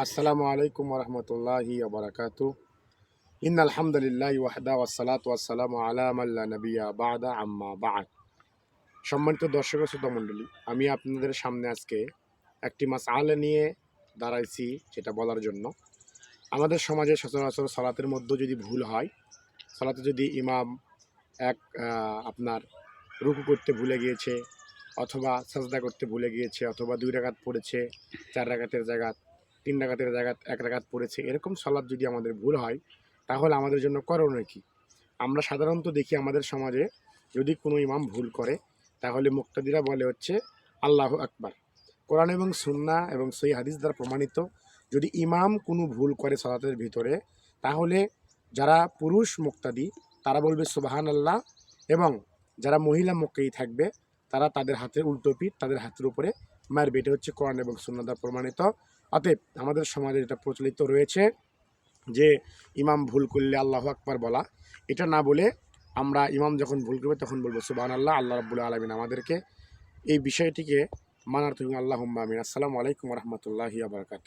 আসসালামু আলাইকুম রহমতুল্লাহি আবরাকাত ইন আলহামদুলিল্লাহ ওয়াহদা ওয়াসালাত ওয়াসালামু আলা মাল্লা নবিয়া বাদা আম্মা বাদ। সম্মানিত দর্শক শ্রোতা মণ্ডলী, আমি আপনাদের সামনে আজকে একটি মাস আলে নিয়ে দাঁড়াইছি যেটা বলার জন্য। আমাদের সমাজে সচরাচর সালাতের মধ্যে যদি ভুল হয়, সালাতে যদি ইমাম এক আপনার রুকু করতে ভুলে গিয়েছে অথবা সাজদা করতে ভুলে গিয়েছে অথবা দুই রাকাত পড়েছে, চার রাকাতের জায়গা তিন রাকাতের জায়গা, এক রাকাত পড়েছে। এরকম সালাদ যদি আমাদের ভুল হয়, তাহলে আমাদের জন্য করণীয় কি? আমরা সাধারণত দেখি আমাদের সমাজে যদি কোনো ইমাম ভুল করে, তাহলে মুক্তাদিরা বলে হচ্ছে, আল্লাহ আকবার। কোরআন এবং সুন্না এবং সেই হাদিস দ্বারা প্রমাণিত, যদি ইমাম কোনো ভুল করে সালাতের ভিতরে, তাহলে যারা পুরুষ মুক্তাদি, তারা বলবে সুবাহান আল্লাহ এবং যারা মহিলা মুক্তাদি থাকবে, তারা তাদের হাতের উল্টো পিঠ, তাদের হাতের উপরে মারবে এটা হচ্ছে কোরআন এবং সুন্না দ্বারা প্রমাণিত। অতএব আমাদের সমাজে এটা প্রচলিত রয়েছে যে ইমাম ভুল করলে আল্লাহ আকবার বলা, এটা না বলে আমরা ইমাম যখন ভুল করবে তখন বলব সুবাহ আল্লাহ আল্লাহ রব্বুল আলমিন আমাদেরকে এই বিষয়টিকে মানার তুমি আল্লাহ আমিন। আসসালামু আলাইকুম রহমতুল্লাহি আবরকাত